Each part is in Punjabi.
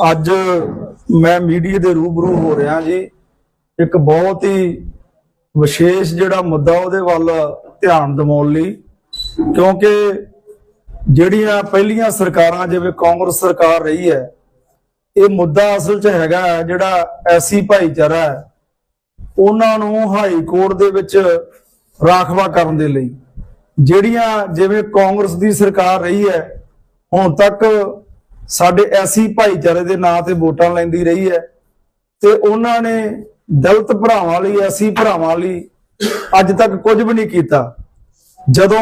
ਅੱਜ ਮੈਂ ਮੀਡੀਆ ਦੇ ਰੂਬਰੂ ਹੋ ਰਿਹਾ ਜੀ। ਇੱਕ ਬਹੁਤ ਹੀ ਵਿਸ਼ੇਸ਼ ਜਿਹੜਾ ਮੁੱਦਾ ਉਹਦੇ ਵੱਲ ਧਿਆਨ ਦਿਵਾਉਣ ਲਈ, ਕਿਉਂਕਿ ਜਿਹੜੀਆਂ ਪਹਿਲੀਆਂ ਸਰਕਾਰਾਂ, ਜਿਵੇਂ ਕਾਂਗਰਸ ਸਰਕਾਰ ਰਹੀ ਹੈ, ਇਹ ਮੁੱਦਾ ਅਸਲ 'ਚ ਹੈਗਾ ਹੈ ਜਿਹੜਾ ਐਸੀ ਭਾਈਚਾਰਾ ਹੈ, ਉਹਨਾਂ ਨੂੰ ਹਾਈ ਕੋਰਟ ਦੇ ਵਿੱਚ ਰਾਖਵਾ ਕਰਨ ਦੇ ਲਈ। ਜਿਹੜੀਆਂ ਜਿਵੇਂ ਕਾਂਗਰਸ ਦੀ ਸਰਕਾਰ ਰਹੀ ਹੈ, ਹੁਣ ਤੱਕ ਸਾਡੇ ਐਸੀ ਭਾਈਚਾਰੇ ਦੇ ਨਾਂ ਤੇ ਵੋਟਾਂ ਲੈਂਦੀ ਰਹੀ ਹੈ ਤੇ ਉਹਨਾਂ ਨੇ ਦਲਿਤ ਭਰਾਵਾਂ ਲਈ, ਐਸੀ ਭਰਾਵਾਂ ਲਈ ਅੱਜ ਤੱਕ ਕੁਝ ਵੀ ਨਹੀਂ ਕੀਤਾ। ਜਦੋਂ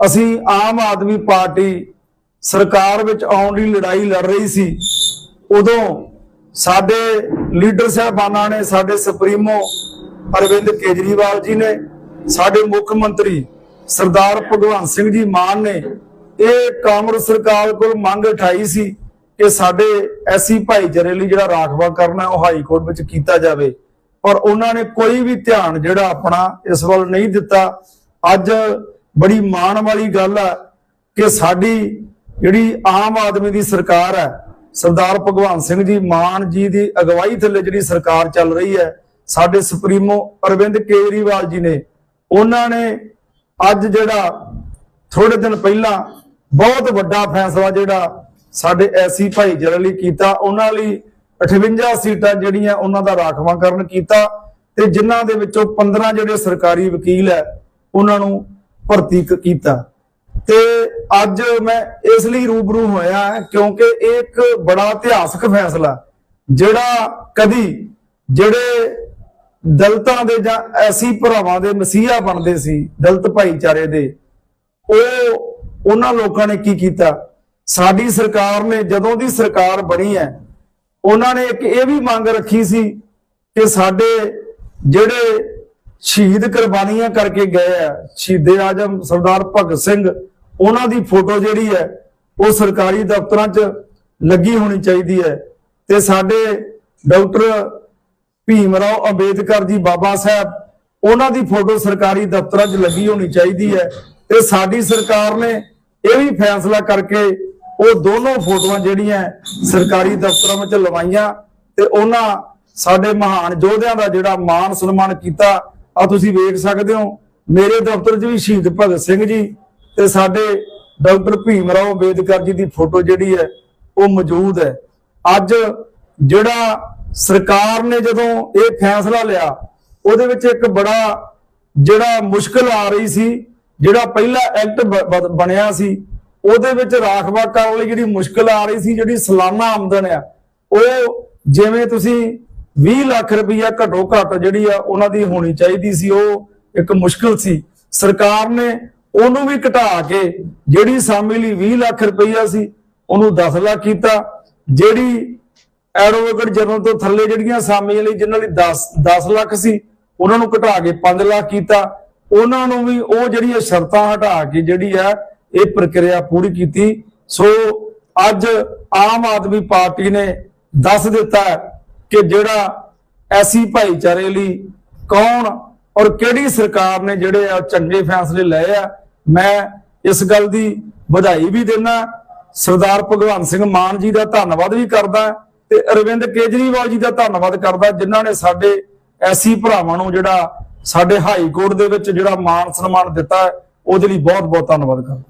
ਅਸੀਂ ਆਮ ਆਦਮੀ ਪਾਰਟੀ ਸਰਕਾਰ ਵਿੱਚ ਆਉਣ ਦੀ ਲੜਾਈ ਲੜ ਰਹੀ ਸੀ, ਉਦੋਂ ਸਾਡੇ ਲੀਡਰ ਸਾਹਿਬਾਨਾਂ ਨੇ, ਸਾਡੇ ਸੁਪਰੀਮੋ ਅਰਵਿੰਦ ਕੇਜਰੀਵਾਲ ਜੀ ਨੇ, ਸਾਡੇ ਮੁੱਖ ਮੰਤਰੀ ਸਰਦਾਰ ਭਗਵੰਤ ਸਿੰਘ ਜੀ ਮਾਨ ਨੇ ਇਹ ਕਾਂਗਰਸ ਸਰਕਾਰ ਕੋਲ ਮੰਗ ਉਠਾਈ ਸੀ ਕਿ ਸਾਡੇ ਐਸੀ ਭਾਈਚਾਰੇ ਲਈ ਜਿਹੜਾ ਰਾਖਵਾ ਕਰਨਾ ਉਹ ਹਾਈ ਕੋਰਟ ਵਿੱਚ ਕੀਤਾ ਜਾਵੇ। ਪਰ ਉਹਨਾਂ ਨੇ ਕੋਈ ਵੀ ਧਿਆਨ ਜਿਹੜਾ ਆਪਣਾ ਇਸ ਵੱਲ ਨਹੀਂ ਦਿੱਤਾ। ਅੱਜ ਬੜੀ ਮਾਣ ਵਾਲੀ ਗੱਲ ਹੈ ਕਿ ਸਾਡੀ ਜਿਹੜੀ ਆਮ ਆਦਮੀ ਦੀ ਸਰਕਾਰ ਹੈ ਸਰਦਾਰ ਭਗਵੰਤ ਸਿੰਘ ਜੀ ਮਾਨ ਜੀ ਦੀ ਅਗਵਾਈ ਥੱਲੇ ਜਿਹੜੀ ਸਰਕਾਰ ਚੱਲ ਰਹੀ ਹੈ ਸਾਡੇ ਸੁਪਰੀਮੋ ਅਰਵਿੰਦ ਕੇਜਰੀਵਾਲ ਜੀ ਨੇ, ਉਹਨਾਂ ਨੇ ਅੱਜ ਜਿਹੜਾ ਥੋੜੇ ਦਿਨ ਪਹਿਲਾਂ ਬਹੁਤ ਵੱਡਾ ਫੈਸਲਾ ਜਿਹੜਾ ਸਾਡੇ ਐਸੀ ਭਾਈਚਾਰੇ ਲਈ ਕੀਤਾ, ਉਹਨਾਂ ਲਈ 58 ਸੀਟਾਂ ਜਿਹੜੀਆਂ ਉਹਨਾਂ ਦਾ ਰਾਖਵਾਂਕਰਨ ਕੀਤਾ ਤੇ ਜਿਨ੍ਹਾਂ ਦੇ ਵਿੱਚੋਂ 15 ਜਿਹੜੇ ਸਰਕਾਰੀ ਵਕੀਲ ਹੈ, ਉਹਨਾਂ ਨੂੰ ਭਰਤੀ ਕੀਤਾ। ਤੇ ਅੱਜ ਮੈਂ ਇਸ ਲਈ ਰੂਬਰੂ ਹੋਇਆ ਹਾਂ ਕਿਉਂਕਿ ਇਹ ਇੱਕ ਬੜਾ ਇਤਿਹਾਸਕ ਫੈਸਲਾ ਜਿਹੜਾ ਕਦੀ ਜਿਹੜੇ ਦਲਤਾਂ ਦੇ ਜਾਂ ਐਸੀ ਭਰਾਵਾਂ ਦੇ ਮਸੀਹਾ ਬਣਦੇ ਸੀ, ਦਲਤ ਭਾਈਚਾਰੇ ਦੇ, ਉਹ ਉਹਨਾਂ ਲੋਕਾਂ ਨੇ ਕੀ ਕੀਤਾ? ਸਾਡੀ ਸਰਕਾਰ ਨੇ ਜਦੋਂ ਦੀ ਸਰਕਾਰ ਬਣੀ ਹੈ, ਉਹਨਾਂ ਨੇ ਇੱਕ ਇਹ ਵੀ ਮੰਗ ਰੱਖੀ ਸੀ ਕਿ ਸਾਡੇ ਜਿਹੜੇ ਸ਼ਹੀਦ ਕੁਰਬਾਨੀਆਂ ਕਰਕੇ ਗਏ ਆ, ਸ਼ਹੀਦੇ ਆਜਮ ਸਰਦਾਰ ਭਗਤ ਸਿੰਘ, ਉਹਨਾਂ ਦੀ ਫੋਟੋ ਜਿਹੜੀ ਹੈ, ਉਹ ਸਰਕਾਰੀ ਦਫ਼ਤਰਾਂ 'ਚ ਲੱਗੀ ਹੋਣੀ ਚਾਹੀਦੀ ਹੈ। ਤੇ ਸਾਡੇ ਡਾਕਟਰ ਭੀਮ ਰਾਓ ਅੰਬੇਦਕਰ ਜੀ ਬਾਬਾ ਸਾਹਿਬ, ਉਹਨਾਂ ਦੀ ਫੋਟੋ ਸਰਕਾਰੀ ਦਫ਼ਤਰਾਂ 'ਚ ਲੱਗੀ ਹੋਣੀ ਚਾਹੀਦੀ ਹੈ। ਤੇ ਸਾਡੀ ਸਰਕਾਰ ਨੇ ਇਹ ਵੀ ਫੈਸਲਾ ਕਰਕੇ ਉਹ ਦੋਨੋਂ ਫੋਟੋਆਂ ਜਿਹੜੀਆਂ ਸਰਕਾਰੀ ਦਫ਼ਤਰਾਂ ਵਿੱਚ ਲਵਾਈਆਂ ਤੇ ਉਹਨਾਂ ਸਾਡੇ ਮਹਾਨ ਯੋਧਿਆਂ ਦਾ ਜਿਹੜਾ ਮਾਣ ਸਨਮਾਨ ਕੀਤਾ। ਆ ਤੁਸੀਂ ਵੇਖ ਸਕਦੇ ਹੋ, ਮੇਰੇ ਦਫ਼ਤਰ 'ਚ ਵੀ ਸ਼ਹੀਦ ਭਗਤ ਸਿੰਘ ਜੀ ਤੇ ਸਾਡੇ ਡਾਕਟਰ ਭੀਮ ਰਾਓ ਅੰਬੇਦਕਰ ਜੀ ਦੀ ਫੋਟੋ ਜਿਹੜੀ ਹੈ, ਉਹ ਮੌਜੂਦ ਹੈ। ਅੱਜ ਜਿਹੜਾ ਸਰਕਾਰ ਨੇ ਜਦੋਂ ਇਹ ਫੈਸਲਾ ਲਿਆ, ਉਹਦੇ ਵਿੱਚ ਇੱਕ ਬੜਾ ਜਿਹੜਾ ਮੁਸ਼ਕਲ ਆ ਰਹੀ ਸੀ ਜਿਹੜਾ ਪਹਿਲਾ ਐਕਟ ਬਣਿਆ ਸੀ, ਉਹਦੇ ਵਿੱਚ ਰਾਖਵਾ ਕਰਨ ਲਈ ਜਿਹੜੀ ਮੁਸ਼ਕਲ ਆ ਰਹੀ ਸੀ, ਜਿਹੜੀ ਸਾਲਾਨਾ ਆਮਦਨ ਆ, ਉਹ ਜਿਵੇਂ ਤੁਸੀਂ 20 ਲੱਖ ਰੁਪਈਆ ਘੱਟੋ ਘੱਟ ਜਿਹੜੀ ਆ ਉਹਨਾਂ ਦੀ ਹੋਣੀ ਚਾਹੀਦੀ ਸੀ, ਉਹ ਇੱਕ ਮੁਸ਼ਕਲ ਸੀ। ਸਰਕਾਰ ਨੇ ਉਹਨੂੰ ਵੀ ਘਟਾ ਕੇ ਜਿਹੜੀ ਸਾਮੀ ਲਈ 20 ਲੱਖ ਰੁਪਈਆ ਸੀ, ਉਹਨੂੰ 10 ਲੱਖ ਕੀਤਾ। ਜਿਹੜੀ ਐਡਵੋਕੇਟ ਜਨਰਲ ਤੋਂ ਥੱਲੇ ਜਿਹੜੀਆਂ ਸਾਮੀਆਂ ਲਈ ਜਿਨ੍ਹਾਂ ਲਈ 10 10 ਲੱਖ ਸੀ, ਉਹਨਾਂ ਨੂੰ ਘਟਾ ਕੇ 5 ਲੱਖ ਕੀਤਾ। ਉਹਨਾਂ ਨੂੰ ਵੀ ਉਹ ਜਿਹੜੀਆਂ ਸ਼ਰਤਾਂ ਹਟਾ ਕੇ ਜਿਹੜੀ ਹੈ ਇਹ ਪ੍ਰਕਿਰਿਆ ਪੂਰੀ ਕੀਤੀ। ਸੋ ਅੱਜ ਆਮ ਆਦਮੀ ਪਾਰਟੀ ਨੇ ਦੱਸ ਦਿੱਤਾ ਕਿ ਜਿਹੜਾ ਐਸੀ ਭਾਈਚਾਰੇ ਲਈ ਕੌਣ ਔਰ ਕਿਹੜੀ ਸਰਕਾਰ ਨੇ ਜਿਹੜੇ ਆ ਚੰਗੇ ਫੈਸਲੇ ਲਏ ਆ, ਮੈਂ ਇਸ ਗੱਲ ਦੀ ਵਧਾਈ ਵੀ ਦਿੰਦਾ। ਸਰਦਾਰ ਭਗਵੰਤ ਸਿੰਘ ਮਾਨ ਜੀ ਦਾ ਧੰਨਵਾਦ ਵੀ ਕਰਦਾ ਤੇ ਅਰਵਿੰਦ ਕੇਜਰੀਵਾਲ ਜੀ ਦਾ ਧੰਨਵਾਦ ਕਰਦਾ, ਜਿਨ੍ਹਾਂ ਨੇ ਸਾਡੇ ਐਸੀ ਭਰਾਵਾਂ ਨੂੰ ਜਿਹੜਾ ਸਾਡੇ ਹਾਈ ਕੋਰਟ ਦੇ ਵਿੱਚ ਜਿਹੜਾ ਮਾਣ ਸਨਮਾਨ ਦਿੱਤਾ ਹੈ, ਉਹਦੇ ਲਈ ਬਹੁਤ ਬਹੁਤ ਧੰਨਵਾਦ ਕਰਦਾ